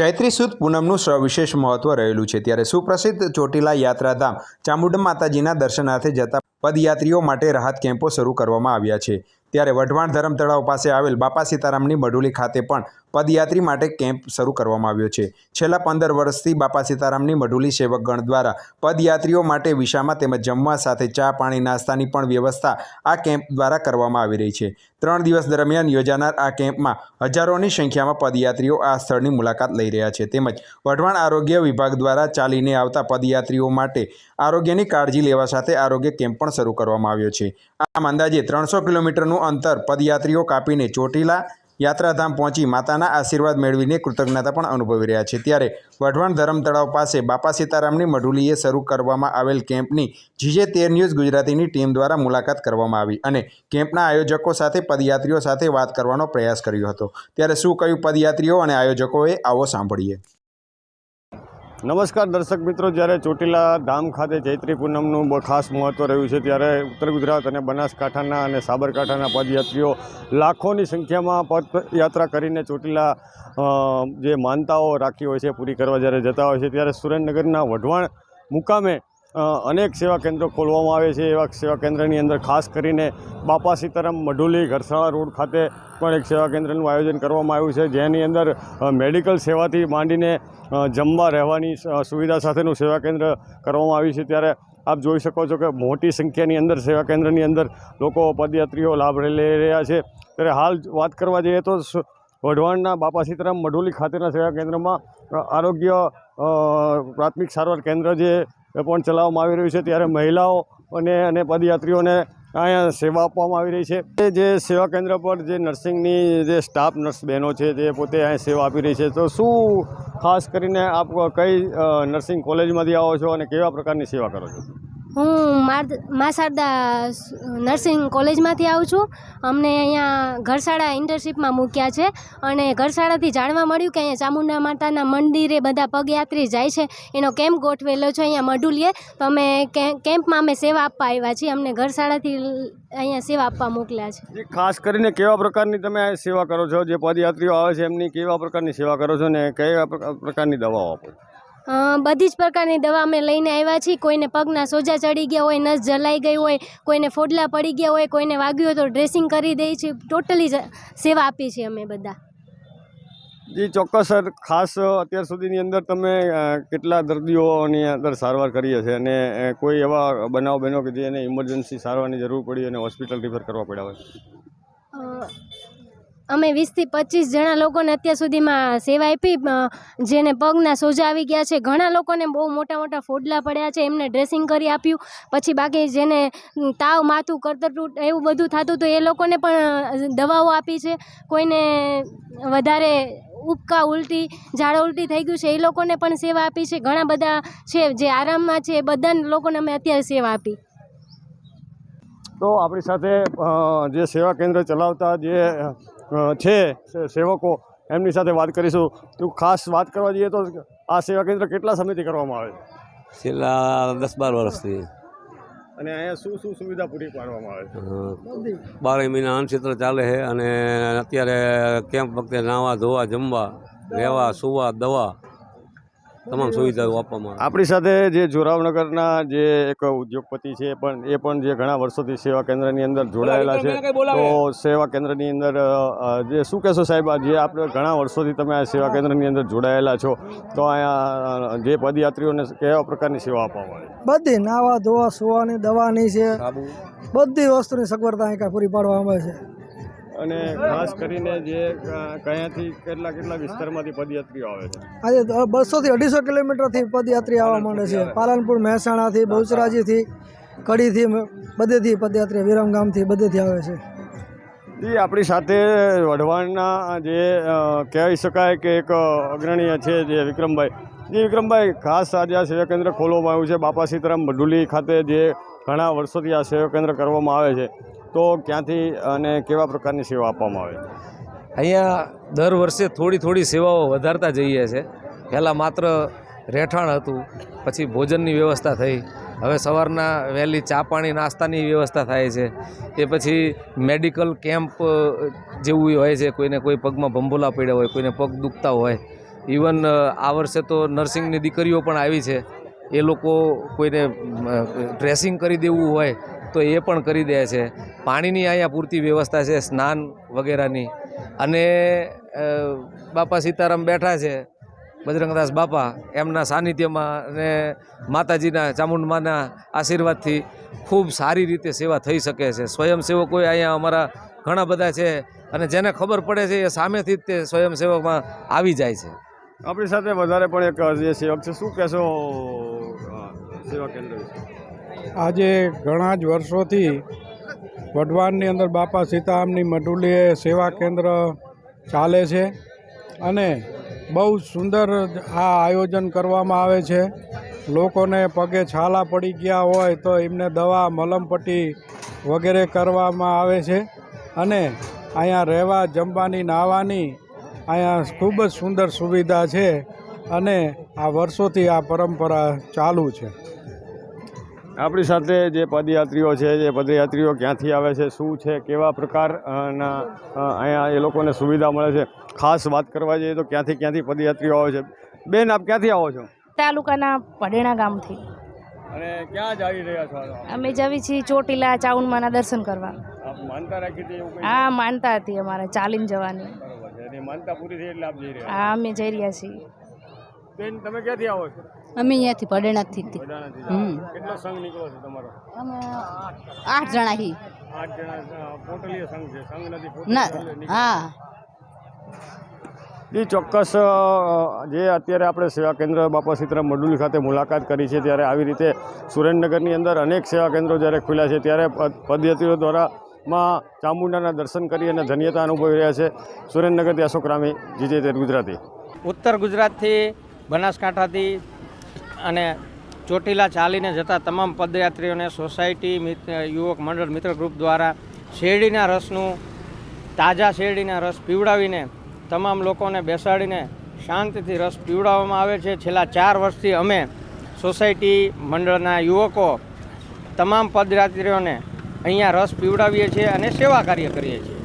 ચૈત્રી સુદ પૂનમનું સવિશેષ મહત્વ રહેલું છે. ત્યારે સુપ્રસિદ્ધ ચોટીલા યાત્રાધામ ચામુંડ માતાજીના દર્શનાર્થે જતા પદયાત્રીઓ માટે રાહત કેમ્પો શરૂ કરવામાં આવ્યા છે. ત્યારે વઢવાણ ધરમ તળાવ પાસે આવેલ બાપા સીતારામની મઢુલી ખાતે પણ પદયાત્રી માટે કેમ્પ શરૂ કરવામાં આવ્યો છે. છેલ્લા પંદર વર્ષથી બાપા સીતારામની મઢુલી સેવકગણ દ્વારા પદયાત્રીઓ માટે વિશામાં તેમજ જમવા સાથે ચા, પાણી, નાસ્તાની પણ વ્યવસ્થા આ કેમ્પ દ્વારા કરવામાં આવી રહી છે. ત્રણ દિવસ દરમિયાન યોજાનાર આ કેમ્પમાં હજારોની સંખ્યામાં પદયાત્રીઓ આ સ્થળની મુલાકાત લઈ રહ્યા છે. તેમજ વઢવાણ આરોગ્ય વિભાગ દ્વારા ચાલીને આવતા પદયાત્રીઓ માટે આરોગ્યની કાળજી લેવા સાથે આરોગ્ય કેમ્પ પણ શરૂ કરવામાં આવ્યો છે. આમ અંદાજે ત્રણસો કિલોમીટરનું અંતર પદયાત્રીઓ કાપીને ચોટીલા યાત્રાધામ પહોંચી માતાના આશીર્વાદ મેળવીને કૃતજ્ઞતા પણ અનુભવી રહ્યા છે. ત્યારે વઢવાણ ધરમ તળાવ પાસે બાપા સીતારામની મઢુલીએ શરૂ કરવામાં આવેલ કેમ્પની જીજે તેર ન્યૂઝ ગુજરાતીની ટીમ દ્વારા મુલાકાત કરવામાં આવી અને કેમ્પના આયોજકો સાથે પદયાત્રીઓ સાથે વાત કરવાનો પ્રયાસ કર્યો હતો. ત્યારે શું કહ્યું પદયાત્રીઓ અને આયોજકોએ, આવો સાંભળીએ. નમસ્કાર દર્શક મિત્રો, જ્યારે ચોટીલા ધામ ખાતે ચૈત્રી પૂનમનું ખાસ મહત્ત્વ રહ્યું છે, ત્યારે ઉત્તર ગુજરાત અને બનાસકાંઠાના અને સાબરકાંઠાના પદયાત્રીઓ લાખોની સંખ્યામાં પદયાત્રા કરીને ચોટીલા જે માનતાઓ રાખી હોય છે, પૂરી કરવા જ્યારે જતા હોય છે, ત્યારે સુરેન્દ્રનગરના વઢવાણ મુકામે અનેક સેવા કેન્દ્રો ખોલવામાં આવે છે. એવા સેવા કેન્દ્રની અંદર ખાસ કરીને બાપા સીતારામ મઢુલી ઘરસાળા રોડ ખાતે પણ એક સેવા કેન્દ્રનું આયોજન કરવામાં આવ્યું છે. જેની અંદર મેડિકલ સેવાથી માંડીને જમવા રહેવાની સુવિધા સાથેનું સેવા કેન્દ્ર કરવામાં આવ્યું છે. ત્યારે આપ જોઈ શકો છો કે મોટી સંખ્યાની અંદર સેવા કેન્દ્રની અંદર લોકો પદયાત્રીઓ લાભ લઈ રહ્યા છે. ત્યારે હાલ વાત કરવા જઈએ તો વઢવાણના બાપા સીતારામ મઢુલી ખાતેના સેવા કેન્દ્રમાં આરોગ્ય પ્રાથમિક સારવાર કેન્દ્ર જે પણ ચલાવવામાં આવી રહ્યું છે. ત્યારે મહિલાઓ અને અને પદયાત્રીઓને અહીંયા સેવા આપવામાં આવી રહી છે. જે સેવા કેન્દ્ર પર જે નર્સિંગની જે સ્ટાફ નર્સ બહેનો છે જે પોતે અહીંયા સેવા આપી રહી છે. તો શું ખાસ કરીને આપ કઈ નર્સિંગ કોલેજમાંથી આવો છો અને કેવા પ્રકારની સેવા કરો છો? હું મા શારદા નર્સિંગ કોલેજમાંથી આવું છું. અમને અહીંયા ઘરશાળા ઇન્ટર્નશીપમાં મૂક્યા છે અને ઘરશાળાથી જાણવા મળ્યું કે અહીંયા ચામુંડા માતાના મંદિરે બધા પગયાત્રી જાય છે. એનો કેમ્પ ગોઠવેલો છે અહીંયા મઢુલીએ તો અમે કેમ્પમાં અમે સેવા આપવા આવ્યા છીએ. અમને ઘરશાળાથી અહીંયા સેવા આપવા મોકલ્યા છે. ખાસ કરીને કેવા પ્રકારની તમે સેવા કરો છો? જે પદયાત્રીઓ આવે છે એમની કેવા પ્રકારની સેવા કરો છો ને કયા પ્રકા- પ્રકારની દવાઓ આપો અ, બધી જ પ્રકારની દવા અમે લઈને આવ્યા છીએ. કોઈને પગના સોજા ચડી ગયા હોય નસ જલાઈ ગઈ હોય કોઈને ફોડલા પડી ગયા હોય કોઈને વાગ્યું હોય તો ડ્રેસિંગ કરી દઈએ છીએ. ટોટલી સેવા આપીએ છીએ અમે બધા. જી ચોક્કસ સર. ખાસ અત્યાર સુધીની અંદર તમે કેટલા દર્દીઓની અંદર સારવાર કરી હશે અને કોઈ એવા બનાવ બન્યો કે જેને ઇમરજન્સી સારવારની જરૂર પડી અને હોસ્પિટલ રિફર કરવા પડ્યા હોય? અમે વીસથી પચીસ જણા લોકોને અત્યાર સુધીમાં સેવા આપી જેને પગના સોજા આવી ગયા છે. ઘણા લોકોને બહુ મોટા મોટા ફોડલા પડ્યા છે, એમને ડ્રેસિંગ કરી આપ્યું. પછી બાકી જેને તાવ, માથું કરતરટૂટ એવું બધું થતું હતું, એ લોકોને પણ દવાઓ આપી છે. કોઈને વધારે ઉબકા ઉલટી, ઝાડા ઉલટી થઈ ગયું છે, એ લોકોને પણ સેવા આપી છે. ઘણા બધા છે જે આરામમાં છે, એ બધા લોકોને અમે અત્યારે સેવા આપી. તો આપણી સાથે જે સેવા કેન્દ્ર ચલાવતા જે છે સેવકો એમની સાથે વાત કરીશું. તો ખાસ વાત કરવા જઈએ તો આ સેવા કેન્દ્ર કેટલા સમયથી કરવામાં આવે છે? છેલ્લા દસ બાર વર્ષથી. અને અહીંયા શું શું સુવિધા પૂરી પાડવામાં આવે છે? બારે મહિના અનક્ષેત્ર ચાલે છે અને અત્યારે કેમ્પ વખતે નાવા ધોવા જમવા રહેવા સુવા દવા તમામ સુવિધાઓ આપવામાં આપણી સાથે જે જોરાવનગરના જે એક ઉદ્યોગપતિ છે પણ એ પણ જે ઘણા વર્ષોથી સેવા કેન્દ્રની અંદર જોડાયેલા છે. તો સેવા કેન્દ્રની અંદર જે શું કહેશો સાહેબ આ જે આપણે ઘણા વર્ષોથી તમે આ સેવા કેન્દ્રની અંદર જોડાયેલા છો તો અહીંયા જે પદયાત્રીઓને કેવા પ્રકારની સેવા આપવામાં આવે? બધી નાવા ધોવા સુવાની દવાની છે. બધી વસ્તુની સગવડતા અહીં પૂરી પાડવામાં આવે છે. અને ખાસ કરીને જે કયાથી કેટલા કેટલા વિસ્તારમાંથી પદયાત્રીઓ આવે છે? આજે બસોથી અઢીસો કિલોમીટરથી પદયાત્રી આવવા માંડે છે. પાલનપુર મહેસાણાથી બહુચરાજીથી કડીથી બધેથી પદયાત્રી વિરમગામથી બધેથી આવે છે. એ આપણી સાથે વઢવાણના જે અ, કહી શકાય કે એક અગ્રણીય છે જે વિક્રમભાઈ. જે વિક્રમભાઈ ખાસ આજે આ સેવા કેન્દ્ર ખોલવામાં આવ્યું છે. બાપા સીતારામ મઢુલી ખાતે જે ઘણા વર્ષોથી આ સેવા કેન્દ્ર કરવામાં આવે છે. તો ક્યાંથી અને કેવા પ્રકારની સેવા આપવામાં આવે અહીંયા દર વર્ષે થોડી થોડી સેવાઓ વધારતા જઈએ છે. પહેલાં માત્ર રહેઠાણ હતું, પછી ભોજનની વ્યવસ્થા થઈ. હવે સવારના વહેલી ચા પાણી, નાસ્તાની વ્યવસ્થા થાય છે. એ પછી મેડિકલ કેમ્પ જેવું હોય છે, કોઈને કોઈ પગમાં ભંભોલા પડ્યા હોય, કોઈને પગ દુખતા હોય. ઇવન આ વર્ષે તો નર્સિંગની દીકરીઓ પણ આવી છે. એ લોકો કોઈને ડ્રેસિંગ કરી દેવું હોય તો એ પણ કરી દે છે. પાણીની અહીંયા પૂરતી વ્યવસ્થા છે, સ્નાન વગેરેની. અને બાપા સીતારામ બેઠા છે, બજરંગદાસ બાપા, એમના સાનિધ્યમાં અને માતાજીના ચામુંડમાના આશીર્વાદથી ખૂબ સારી રીતે સેવા થઈ શકે છે. સ્વયંસેવકો અહીંયા અમારા ઘણા બધા છે અને જેને ખબર પડે છે એ સામેથી જ તે સ્વયંસેવકમાં આવી જાય છે. આપણી સાથે વધારે પણ એક સેવક છે, શું કહેશો સેવા કેન્દ્ર આજે ઘણા જ વર્ષોથી વઢવાણની અંદર બાપા સીતારામની મઢુલીએ સેવા કેન્દ્ર ચાલે છે અને બહુ સુંદર આ આયોજન કરવામાં આવે છે. લોકોને પગે છાલા પડી ગયા હોય તો એમને દવા, મલમપટ્ટી વગેરે કરવામાં આવે છે અને અહીંયા રહેવા, જમવાની, નાહવાની અહીંયા ખૂબ જ સુંદર સુવિધા છે અને આ વર્ષોથી આ પરંપરા ચાલુ છે. આપણી સાથે જે પદયાત્રીઓ છે જે પદયાત્રીઓ ક્યાંથી આવે છે શું છે કેવા પ્રકારના અહીંયા એ લોકોને સુવિધા મળે છે ખાસ વાત કરવા જઈએ તો ક્યાંથી ક્યાંથી પદયાત્રીઓ આવે છે? બેન આપ ક્યાંથી આવો છો? તાલુકાના પડેણા ગામથી. અને ક્યાં જ રહ્યા છો અમે જવી છીએ ચોટીલા ચાઉંડમાના દર્શન કરવા. માનતા રાખી હતી કંઈ? માનતા હતી અમારે ચાલીને જવાની. માનતા પૂરી થઈ એટલે આપ જઈ રહ્યા હા અમે જઈ રહ્યા છીએ. બેન તમે ક્યાંથી આવો છો? અમે અહીંયાથી હમ. કેટલો સંઘ નીકળો છે તમારો? અમે આઠ જણા હી આઠ જણા પોટલીય સંઘ છે. સંઘ નથી ના હા. એ ચોક્કસ જે અત્યારે આપણે સેવા કેન્દ્ર બાપા સીતરામ મડુલી ખાતે મુલાકાત કરી છે ત્યારે આવી રીતે સુરેન્દ્રનગરની અંદર અનેક સેવા કેન્દ્રો જ્યારે ખુલ્યા છે ત્યારે પદ- પદયાત્રીઓ દ્વારા માં ચામુંડાના દર્શન કરી અને ધન્યતા અનુભવી રહ્યા છે સુરેન્દ્રનગરથી અશોક રામી જીજે ગુજરાતી. ઉત્તર ગુજરાતથી બનાસકાંઠાથી અને ચોટીલા ચાલીને જતા તમામ પદયાત્રીઓને સોસાયટી યુવક મંડળ મિત્ર ગ્રુપ દ્વારા શેરડીના રસનું, તાજા શેરડીના રસ પીવડાવીને તમામ લોકોને બેસાડીને શાંતિથી રસ પીવડાવવામાં આવે છે. છેલ્લા ચાર વર્ષથી અમે સોસાયટી મંડળના યુવકો તમામ પદયાત્રીઓને અહીંયા રસ પીવડાવીએ છીએ અને સેવા કાર્ય કરીએ છીએ.